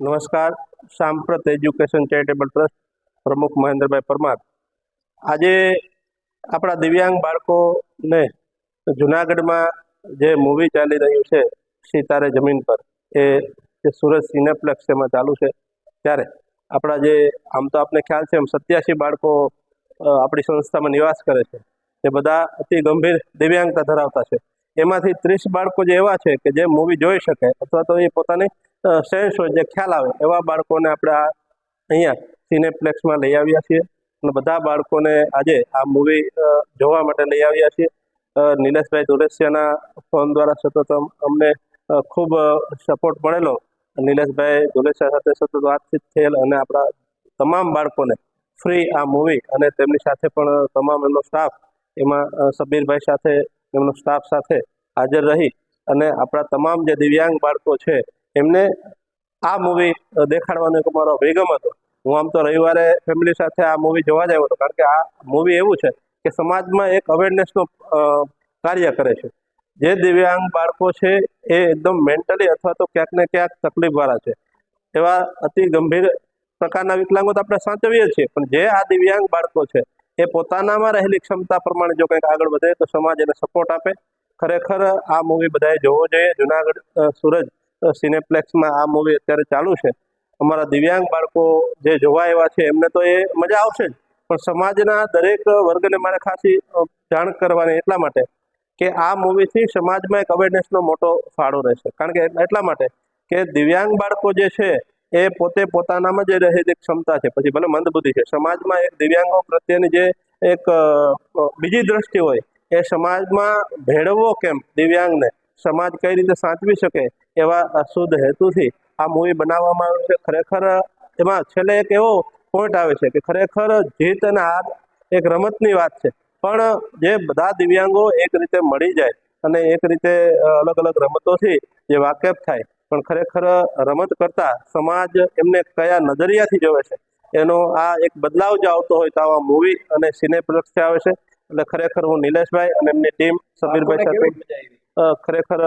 નમસ્કાર. સાંપ્રત education charitable trust પ્રમુખ મહેન્દ્રભાઈ પરમાર. આજે આપણા દિવ્યાંગ બાળકોને જુનાગઢમાં જે મૂવી ચાલી રહ્યું છે સિતારે જમીન પર, એ જે સુરત સિનેપ્લેક્સ એમાં ચાલુ છે, ત્યારે આપણા જે, આમ તો આપને ખ્યાલ છે, એમ સત્યાસી બાળકો આપણી સંસ્થામાં નિવાસ કરે છે. એ બધા અતિ ગંભીર દિવ્યાંગતા ધરાવતા છે. એમાંથી ત્રીસ બાળકો જે એવા છે કે જે મૂવી જોઈ શકે અથવા તો એ પોતાની સેન્સ હોય, જે ખ્યાલ આવે, એવા બાળકોને આપણે આ અહીંયા સિનેપ્લેક્સમાં લઈ આવ્યા છીએ. અને બધા બાળકોને આજે આ મૂવી જોવા માટે લઈ આવ્યા છીએ. નિલેશભાઈ દુરેસિયાના ફોન દ્વારા સતત અમને ખૂબ સપોર્ટ મળેલો. નિલેશભાઈ દુલેશિયા સાથે સતત વાતચીત થયેલ અને આપણા તમામ બાળકોને ફ્રી આ મૂવી અને તેમની સાથે પણ તમામ એમનો સ્ટાફ એમાં સબીરભાઈ સાથે એમનો સ્ટાફ સાથે હાજર રહી અને આપણા તમામ જે દિવ્યાંગ બાળકો છે, એમને આ મૂવી દેખાડવાનો એક અમારો અભિગમ હતો. હું આમ તો રવિવારે ફેમિલી સાથે આ મૂવી જોવા જ આવ્યો હતો, કારણ કે આ મૂવી એવું છે કે સમાજમાં એક અવેરનેસનો કાર્ય કરે છે. જે દિવ્યાંગ બાળકો છે, એ એકદમ મેન્ટલી અથવા તો ક્યાંક ને ક્યાંક તકલીફવાળા છે. એવા અતિ ગંભીર પ્રકારના વિકલાંગો તો આપણે સાચવીએ છીએ, પણ જે આ દિવ્યાંગ બાળકો છે એ પોતાનામાં રહેલી ક્ષમતા પ્રમાણે જો કંઈક આગળ વધે તો સમાજ એને સપોર્ટ આપે. ખરેખર આ મૂવી બધાએ જોવો જોઈએ. જુનાગઢ સુરજ સિનેપ્લેક્સમાં આ મૂવી અત્યારે ચાલુ છે. અમારા દિવ્યાંગ બાળકો જે જોવા એવા છે, એમને તો એ મજા આવશે જ. પણ સમાજના દરેક વર્ગને મારે ખાસી જાણ કરવાની એટલા માટે કે આ મૂવીથી સમાજમાં એક અવેરનેસનો મોટો ફાળો રહેશે. કારણ કે એટલા માટે કે દિવ્યાંગ બાળકો જે છે એ પોતે પોતાનામાં જે એક ક્ષમતા છે. પછી ભલે મંદબુદ્ધિ છે. સમાજમાં એક દિવ્યાંગો પ્રત્યેની જે એક બીજી દ્રષ્ટિ હોય, એ સમાજમાં ભેળવવો કેમ દિવ્યાંગને? સમાજ કઈ રીતે સાચવી શકે એવા અશુદ્ધ હેતુથી આ મૂવી બનાવવામાં આવ્યું છે. ખરેખર, એમાં છેલ્લે એક એવો પોઈન્ટ આવે છે કે ખરેખર જીત અને હાર એક રમતની વાત છે. પણ જે બધા દિવ્યાંગો એક રીતે મળી જાય અને એક રીતે અલગ અલગ રમતોથી જે વાકેફ થાય પણ ખરેખર રમત કરતા સમાજ એમને કયા નજરિયાથી જોવે છે? એનો આ એક બદલાવ જે આવતો હોય તો આવા મૂવી અને સિનેપ્લેક્સથી આવે છે. એટલે ખરેખર હું નિલેશભાઈ અને એમની ટીમ સમીરભાઈ સાથે ખરેખર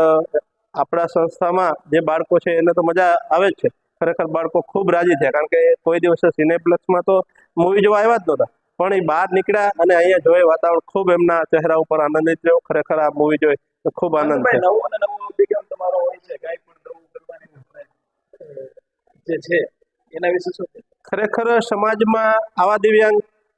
આપણા સંસ્થામાં જે બાળકો છે એને તો મજા આવે જ છે. ખરેખર બાળકો ખૂબ રાજી થયા કારણ કે કોઈ દિવસે સિનેપ્લેક્સમાં તો મૂવી જોવા આવ્યા જ નહોતા. પણ એ બહાર નીકળ્યા અને અહીંયા જોયે વાતાવરણ ખૂબ એમના ચહેરા ઉપર આનંદિત રહ્યો. ખરેખર આ મૂવી જોઈ ખૂબ આનંદ છે નવો અને નવો અભિગમ તમારો હોય છે કાંઈ પણ નવું કરવાની અ, જે છે, એના વિશે શું ખરેખર સમાજમાં આવા દિવ્યાંગ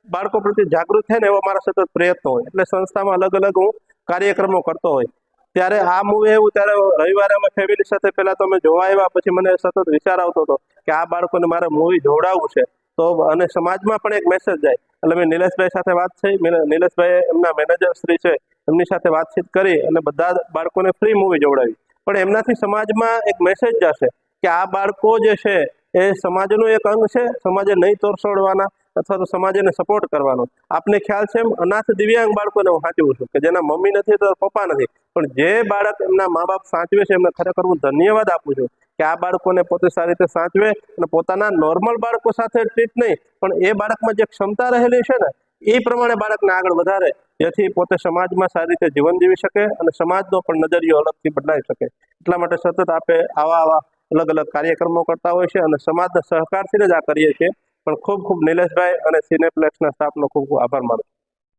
બાળકો પ્રત્યે જાગૃત થાય ને એવો મારા સતત પ્રયત્નો હોય. એટલે સંસ્થામાં અલગ અલગ હું કાર્યક્રમો કરતો હોય. ત્યારે આ મૂવી એવું ત્યારે રવિવારે અમે ફેમિલી સાથે પહેલાં તો અમે જોવા આવ્યા, પછી મને સતત વિચાર આવતો હતો કે આ બાળકોને મારે મૂવી જોડાવવું છે. તો અને સમાજમાં પણ એક મેસેજ જાય. એટલે મેં નિલેશભાઈ સાથે વાત થઈ. નિલેશભાઈ એમના મેનેજર શ્રી છે, એમની સાથે વાતચીત કરી અને બધા બાળકોને ફ્રી મૂવી જોવડાવી. પણ એમનાથી સમાજમાં એક મેસેજ જશે કે આ બાળકો જે છે, એ સમાજનું એક અંગ છે, સમાજે નહીં તોરસોડવાના અથવા તો સમાજને સપોર્ટ કરવાનો. આપને ખ્યાલ છે એમ, અનાથ દિવ્યાંગ બાળકોને હું સાચવું છું કે જેના મમ્મી નથી તો પપ્પા નથી. પણ જે બાળક એમના મા બાપ સાચવે છે, એમને ખરેખર હું ધન્યવાદ આપું છું કે આ બાળકોને પોતે સારી રીતે સાચવે અને પોતાના નોર્મલ બાળકો સાથે ટ્રીટ નહીં, પણ એ બાળકમાં જે ક્ષમતા રહેલી છે ને, એ પ્રમાણે બાળકને આગળ વધારે, જેથી પોતે સમાજમાં સારી રીતે જીવન જીવી શકે અને સમાજનો પણ નજરિયો અલગથી બદલાઈ શકે. એટલા માટે સતત આપે આવા આવા અલગ અલગ કાર્યક્રમો કરતા હોય છે અને સમાજના સહકારથી જ આ કરીએ છીએ પણ ખૂબ ખૂબ નિલેશભાઈ અને સિનેપ્લેક્સના સ્ટાફનો ખૂબ ખૂબ આભાર માનું છું.